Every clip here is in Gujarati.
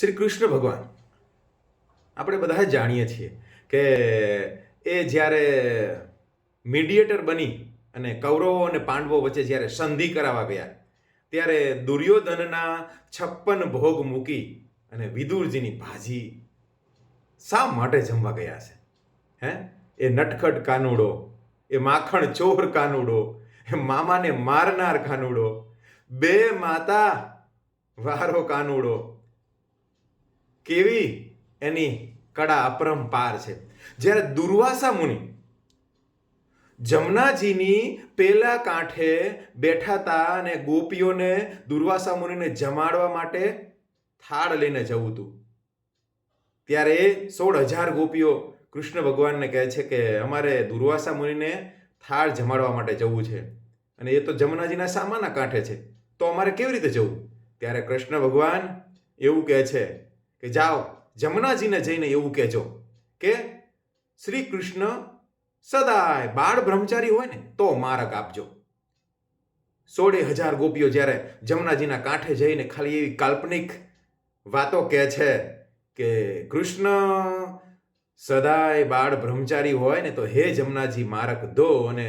શ્રી કૃષ્ણ ભગવાન. આપણે બધા જાણીએ છીએ કે એ જ્યારે મીડિયેટર બની અને કૌરવો અને પાંડવો વચ્ચે જ્યારે સંધિ કરાવવા ગયા, ત્યારે દુર્યોધનના છપ્પન ભોગ મૂકી અને વિદુરજીની ભાજી શા માટે જમવા ગયા છે? હે? એ નટખટ કાનુડો, એ માખણ ચોર કાનુડો, એ મામાને મારનાર કાનુડો, બે માતા વારો કાનુડો કેવી? એની કળા અપરંપાર છે. જ્યારે દુર્વાસા મુનિ જમનાજીની પેલા કાંઠે બેઠા હતા અને ગોપીઓને દુર્વાસા મુનિને જમાડવા માટે થાળ લઈને જવું હતું. ત્યારે સોળ હજાર ગોપીઓ કૃષ્ણ ભગવાનને કહે છે કે અમારે દુર્વાસા મુનિને થાળ જમાડવા માટે જવું છે. અને એ તો જમનાજીના સામાના કાંઠે છે. તો અમારે કેવી રીતે જવું? ત્યારે કૃષ્ણ ભગવાન એવું કહે છે કે જાઓ, જમનાજીને જઈને એવું કહેજો કે શ્રી કૃષ્ણ સદાય બાળ બ્રહ્મચારી હોય ને, તો મારક આપજો. સોળે હજાર ગોપીઓ જ્યારે જમનાજીના કાંઠે જઈને ખાલી એવી કાલ્પનિક વાતો કહે છે કે કૃષ્ણ સદાય બાળ બ્રહ્મચારી હોય ને, તો હે જમનાજી મારક દો અને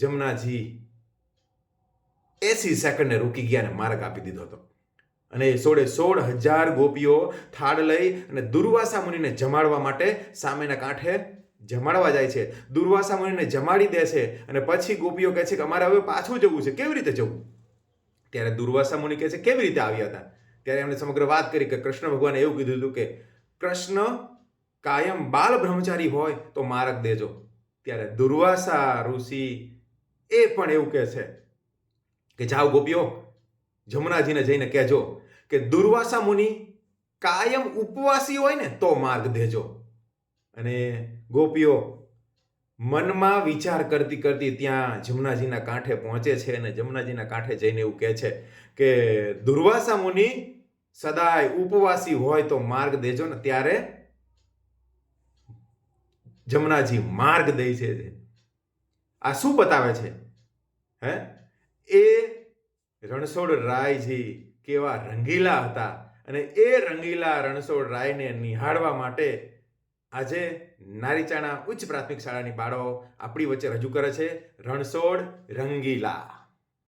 જમનાજી એસી સેકન્ડને રૂકી ગયા અને માર્ગ આપી દીધો હતો. અને સોળે સોળ હજાર ગોપીઓ થાળ લઈ અને દુર્વાસા મુનિને જમાડવા માટે સામેના કાંઠે જમાડવા જાય છે. દુર્વાસા મુનિને જમાડી દે છે અને પછી ગોપીઓ કહે છે કે અમારે હવે પાછું જવું છે. કેવી રીતે જવું? ત્યારે દુર્વાસા મુનિ કહે છે, કેવી રીતે આવ્યા હતા? ત્યારે એમણે સમગ્ર વાત કરી કે કૃષ્ણ ભગવાને એવું કીધું હતું કે, કૃષ્ણ કાયમ બાલ બ્રહ્મચારી હોય તો માર્ગ દેજો. ત્યારે દુર્વાસા ઋષિ એ પણ એવું કહે છે કે, જાઓ ગોપીઓ જમનાજીને જઈને કહેજો કે દુર્વાસા મુનિ કાયમ ઉપવાસી હોય ને તો માર્ગ દેજો. અને ગોપીઓ, મનમાં વિચાર કરતી કરતી ત્યાં જમનાજીના કાંઠે પહોંચે છે અને જમનાજીના કાંઠે જઈને એવું કહે છે કે દુર્વાસા મુનિ સદાય ઉપવાસી હોય તો માર્ગ દેજો ને ત્યારે જમનાજી માર્ગ દે છે. આ શું બતાવે છે? હે? એ રણછોડ રાયજી કેવા રંગીલા હતા અને એ રંગીલા રણછોડ રાયને નિહાળવા માટે આજે નારીચાણા ઉચ્ચ પ્રાથમિક શાળાની બાળાઓ આપણી વચ્ચે રજૂ કરે છે રણછોડ રંગીલા.